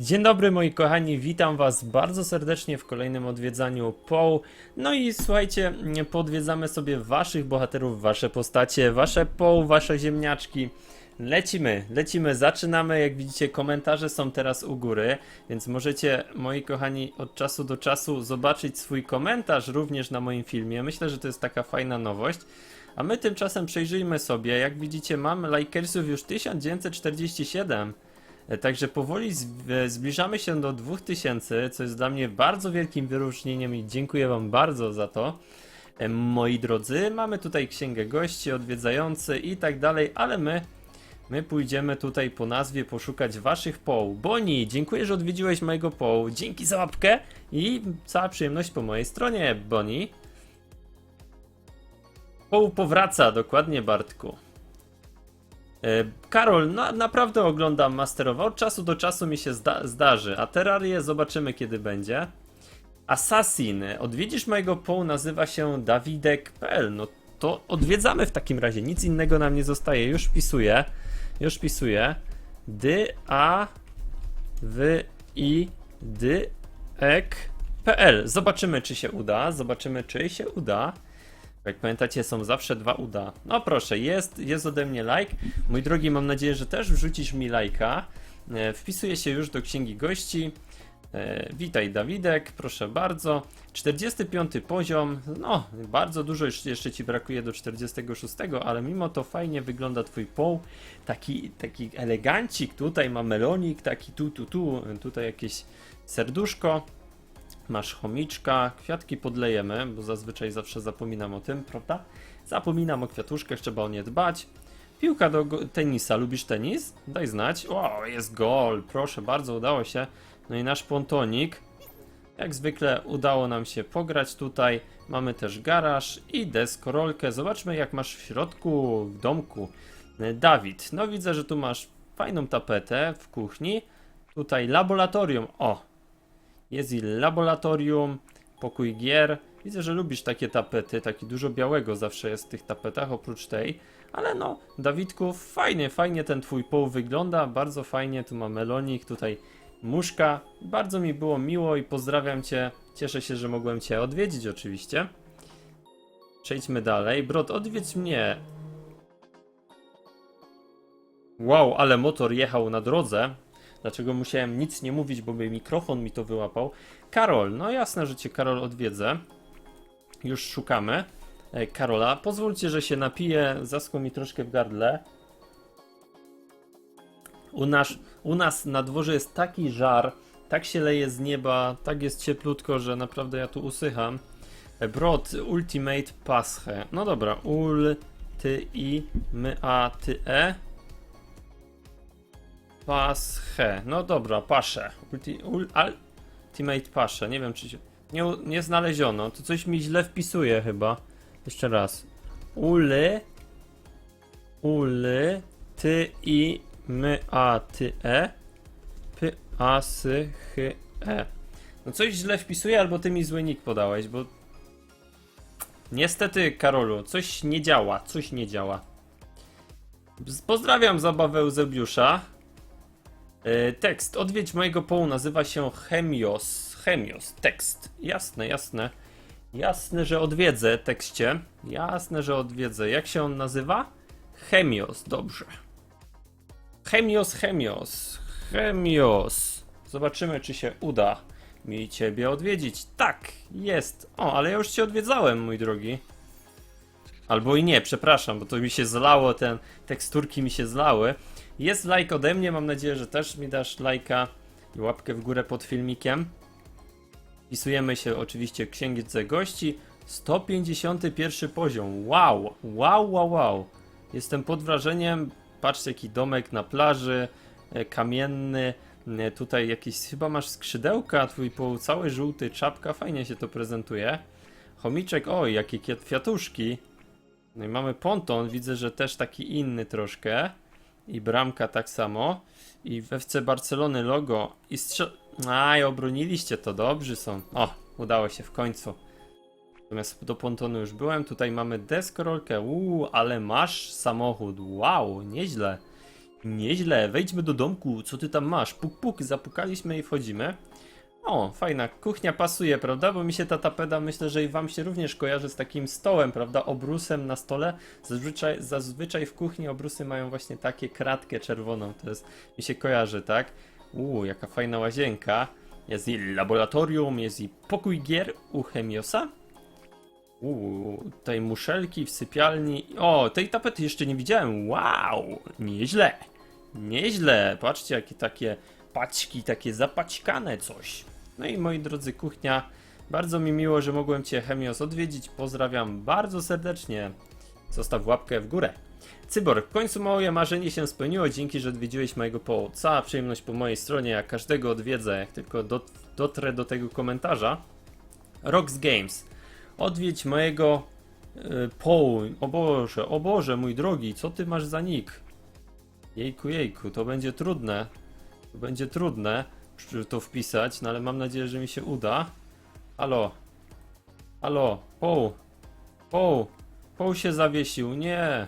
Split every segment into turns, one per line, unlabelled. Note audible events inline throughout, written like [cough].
Dzień dobry moi kochani, witam was bardzo serdecznie w kolejnym odwiedzaniu POł. No i słuchajcie, podwiedzamy sobie waszych bohaterów, wasze postacie, wasze POł, wasze ziemniaczki. Lecimy, lecimy, zaczynamy. Jak widzicie, komentarze są teraz u góry, więc możecie, moi kochani, od czasu do czasu zobaczyć swój komentarz również na moim filmie. Myślę, że to jest taka fajna nowość. A my tymczasem przejrzyjmy sobie. Jak widzicie, mam likersów już 1947. E, Także powoli e, zbliżamy się do 2000, co jest dla mnie bardzo wielkim wyróżnieniem i dziękuję Wam bardzo za to. E, Moi drodzy, mamy tutaj księgę gości, odwiedzający i tak dalej, ale my, my pójdziemy tutaj po nazwie poszukać Waszych poł. Boni, dziękuję, że odwiedziłeś mojego połu. Dzięki za łapkę i cała przyjemność po mojej stronie, Boni. Poł powraca, dokładnie Bartku. E, Karol, no, naprawdę oglądam Masterowa. Od czasu do czasu mi się zda zdarzy, a Terrarię zobaczymy kiedy będzie. Assassin, odwiedzisz mojego poł, nazywa się Dawidek.pl. No to odwiedzamy w takim razie, nic innego nam nie zostaje. Już wpisuję, już wpisuję. D, A, W, I, D, ek.pl. Zobaczymy czy się uda, zobaczymy czy się uda. Jak pamiętacie, są zawsze dwa uda. No proszę, jest, jest ode mnie like. Mój drogi, mam nadzieję, że też wrzucisz mi lajka. E, Wpisuję się już do księgi gości. E, witaj Dawidek, proszę bardzo. 45 poziom. No, bardzo dużo jeszcze, ci brakuje do 46, ale mimo to fajnie wygląda twój poł. Taki, taki elegancik. Tutaj ma melonik, taki tu, tu, tu. Tutaj jakieś serduszko. Masz chomiczka, kwiatki podlejemy, bo zazwyczaj zawsze zapominam o tym, prawda? Zapominam o kwiatuszkach, trzeba o nie dbać. Piłka do tenisa, lubisz tenis? Daj znać. O, jest gol, proszę bardzo, udało się. No i nasz pontonik. Jak zwykle udało nam się pograć tutaj. Mamy też garaż i deskorolkę. Zobaczmy jak masz w środku, w domku. Dawid, no widzę, że tu masz fajną tapetę w kuchni. Tutaj laboratorium. O, jest i laboratorium, pokój gier. Widzę, że lubisz takie tapety, taki dużo białego zawsze jest w tych tapetach, oprócz tej. Ale no, Dawidku, fajnie, fajnie ten twój poł wygląda, bardzo fajnie. Tu ma melonik, tutaj muszka. Bardzo mi było miło i pozdrawiam cię. Cieszę się, że mogłem cię odwiedzić oczywiście. Przejdźmy dalej. Brod, odwiedź mnie. Wow, ale motor jechał na drodze. Dlaczego musiałem nic nie mówić, bo by mikrofon mi to wyłapał. Karol, no jasne, że cię Karol odwiedzę. Już szukamy e, Karola. Pozwólcie, że się napiję. Zaschło mi troszkę w gardle. U nas, u nas na dworze jest taki żar, tak się leje z nieba, tak jest cieplutko, że naprawdę ja tu usycham. E, Brod Ultimate Pasche. No dobra, ul, ty i, my, a, ty, e. Pasche. No dobra, pasze. Ulti, ul, ultimate pasze. Nie wiem, czy się... Nie, nie znaleziono. To coś mi źle wpisuje chyba. Jeszcze raz. Ule. Ule. Ty i my a ty e. Py a sy chy e. No coś źle wpisuje, albo ty mi zły nick podałeś, bo... Niestety, Karolu, coś nie działa, coś nie działa. Pozdrawiam zabawę Eusebiusza. E, tekst. Odwiedź mojego połu nazywa się Chemios. Chemios. Tekst. Jasne, jasne. Jasne, że odwiedzę tekście. Jasne, że odwiedzę. Jak się on nazywa? Chemios. Dobrze. Chemios, Chemios. Chemios. Zobaczymy, czy się uda mi ciebie odwiedzić. Tak, jest. O, ale ja już cię odwiedzałem, mój drogi. Albo i nie, przepraszam, bo to mi się zlało, ten teksturki mi się zlały. Jest like ode mnie, mam nadzieję, że też mi dasz lajka i łapkę w górę pod filmikiem. Wpisujemy się oczywiście w księgę gości. 151 poziom. Wow, wow, wow, wow. Jestem pod wrażeniem. Patrzcie, jaki domek na plaży, e, kamienny. E, Tutaj jakieś, chyba masz skrzydełka, twój cały żółty, czapka, fajnie się to prezentuje. Chomiczek, oj, jakie kwiatuszki. No i mamy ponton, widzę, że też taki inny troszkę. I bramka tak samo. I w FC Barcelony logo. I strzel... Aj, obroniliście to, dobrzy są. O, udało się w końcu. Natomiast do pontonu już byłem. Tutaj mamy deskorolkę. Uuu, ale masz samochód. Wow, nieźle. Nieźle, wejdźmy do domku, co ty tam masz? Puk, puk, zapukaliśmy i wchodzimy. O, fajna, kuchnia pasuje, prawda? Bo mi się ta tapeta, myślę, że i wam się również kojarzy z takim stołem, prawda? Obrusem na stole. Zazwyczaj, zazwyczaj w kuchni obrusy mają właśnie takie kratkę czerwoną, to jest, mi się kojarzy, tak? Uuu, jaka fajna łazienka. Jest i laboratorium, jest i pokój gier u Chemiosa. Uuu, tutaj muszelki w sypialni. O, tej tapety jeszcze nie widziałem. Wow, nieźle. Nieźle. Patrzcie, jakie takie paćki, takie zapaćkane coś. No i moi drodzy, kuchnia. Bardzo mi miło, że mogłem Cię, Chemios, odwiedzić. Pozdrawiam bardzo serdecznie. Zostaw łapkę w górę. Cyborg, w końcu moje marzenie się spełniło. Dzięki, że odwiedziłeś mojego połu. Cała przyjemność po mojej stronie. Ja każdego odwiedzę, jak tylko dot dotrę do tego komentarza. Rox Games. Odwiedź mojego y, połu. O Boże, o Boże, mój drogi, co ty masz za nick? Jejku, jejku, to będzie trudne. To będzie trudne to wpisać, no ale mam nadzieję, że mi się uda. Halo. Halo, poł. Poł. Poł się zawiesił, nie.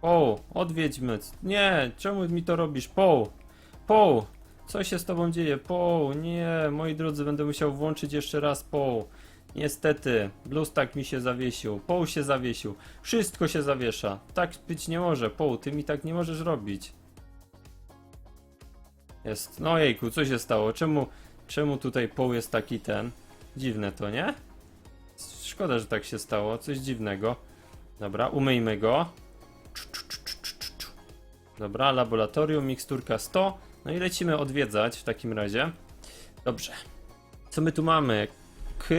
Poł, odwiedźmy. Nie, czemu mi to robisz? Poł. Poł. Co się z tobą dzieje? Poł, nie, moi drodzy, będę musiał włączyć jeszcze raz poł. Niestety, bluestak mi się zawiesił, poł się zawiesił, wszystko się zawiesza. Tak być nie może, poł, ty mi tak nie możesz robić. Jest, no jejku, co się stało? Czemu, czemu tutaj poł jest taki ten? Dziwne to, nie? Szkoda, że tak się stało, coś dziwnego. Dobra, umyjmy go. Dobra, laboratorium, miksturka 100. No i lecimy odwiedzać w takim razie. Dobrze. Co my tu mamy? K.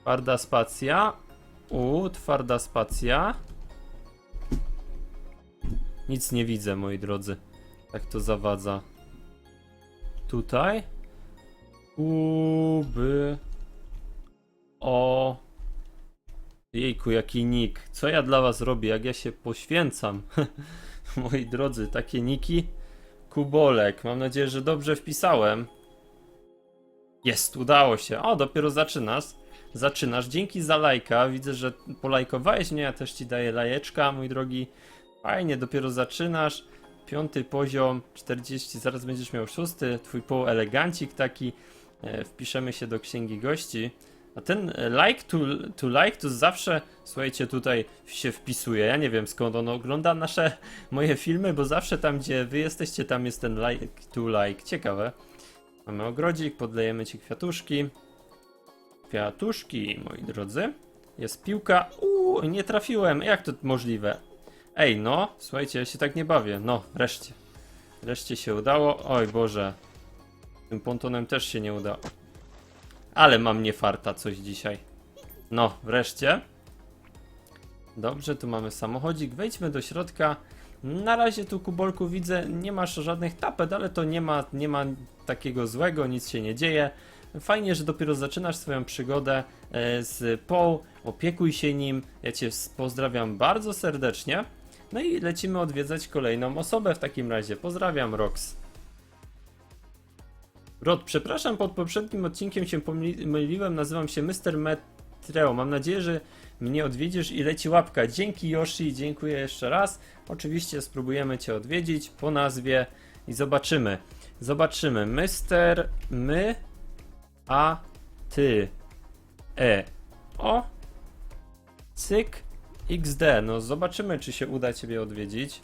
Twarda spacja. U, twarda spacja. Nic nie widzę, moi drodzy. Tak to zawadza. Tutaj. U, by. O. Jejku, jaki nick. Co ja dla was robię, jak ja się poświęcam. [laughs] Moi drodzy, takie niki. Kubolek. Mam nadzieję, że dobrze wpisałem. Jest, udało się. O, dopiero zaczynasz. Zaczynasz. Dzięki za lajka. Widzę, że polajkowałeś mnie. Ja też ci daję lajeczka, mój drogi. Fajnie, dopiero zaczynasz. Piąty poziom, 40, zaraz będziesz miał szósty. Twój pół elegancik taki. E, wpiszemy się do księgi gości. A ten e, like to, to like to zawsze, słuchajcie, tutaj się wpisuje. Ja nie wiem skąd on ogląda nasze moje filmy, bo zawsze tam, gdzie wy jesteście, tam jest ten like to like. Ciekawe. Mamy ogrodzik, podlejemy ci kwiatuszki. Kwiatuszki, moi drodzy. Jest piłka. Uuu, nie trafiłem. Jak to możliwe? Ej, no, słuchajcie, ja się tak nie bawię. No, wreszcie. Wreszcie się udało. Oj Boże. Tym pontonem też się nie udało. Ale mam nie farta coś dzisiaj. No, wreszcie. Dobrze, tu mamy samochodzik. Wejdźmy do środka. Na razie tu kubolku widzę, nie masz żadnych tapet, ale to nie ma, nie ma takiego złego, nic się nie dzieje. Fajnie, że dopiero zaczynasz swoją przygodę e, z Paul. Opiekuj się nim. Ja cię pozdrawiam bardzo serdecznie. No i lecimy odwiedzać kolejną osobę w takim razie. Pozdrawiam, Rox. Rod, przepraszam, pod poprzednim odcinkiem się pomyliłem, nazywam się Mr. Metreo. Mam nadzieję, że mnie odwiedzisz i leci łapka. Dzięki Yoshi, dziękuję jeszcze raz. Oczywiście spróbujemy Cię odwiedzić po nazwie i zobaczymy. Zobaczymy. Mr. My, a Ty, E. O! Cyk, XD. No zobaczymy, czy się uda Ciebie odwiedzić.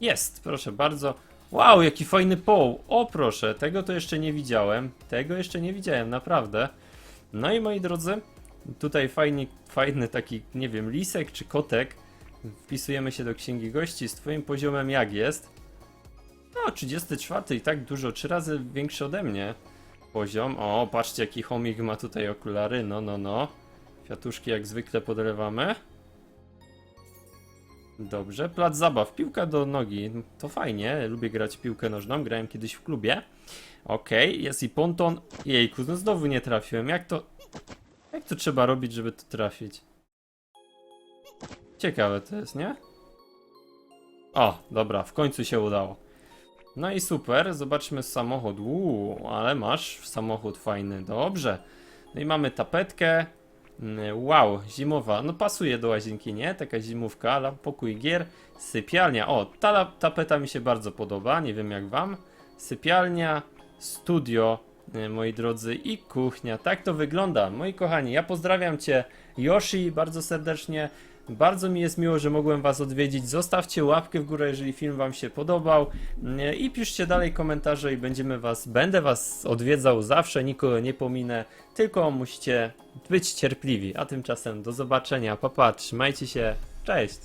Jest, proszę bardzo. Wow, jaki fajny poł. O proszę, tego to jeszcze nie widziałem. Tego jeszcze nie widziałem, naprawdę. No i moi drodzy, tutaj fajny, fajny taki, nie wiem, lisek czy kotek. Wpisujemy się do księgi gości z twoim poziomem jak jest. No, 34 i tak dużo, trzy razy większy ode mnie poziom. O, patrzcie jaki chomik ma tutaj okulary, no, no, no. Kwiatuszki jak zwykle podlewamy. Dobrze, plac zabaw, piłka do nogi, to fajnie, lubię grać piłkę nożną, grałem kiedyś w klubie. Okej, jest i ponton. Jejku, no znowu nie trafiłem, jak to... Jak to trzeba robić, żeby to trafić? Ciekawe to jest, nie? O, dobra, w końcu się udało. No i super, zobaczmy samochód. Uuu, ale masz samochód fajny, dobrze. No i mamy tapetkę. Mm, Wow, zimowa. No pasuje do łazienki, nie? Taka zimówka, ale pokój gier, sypialnia. O, ta tapeta mi się bardzo podoba, nie wiem jak wam. Sypialnia, studio, y, moi drodzy, i kuchnia. Tak to wygląda. Moi kochani, ja pozdrawiam cię, Yoshi, bardzo serdecznie. Bardzo mi jest miło, że mogłem Was odwiedzić. Zostawcie łapkę w górę, jeżeli film Wam się podobał. I piszcie dalej komentarze i będziemy Was, będę Was odwiedzał zawsze, nikogo nie pominę. Tylko musicie być cierpliwi. A tymczasem do zobaczenia. Papa, trzymajcie się. Cześć.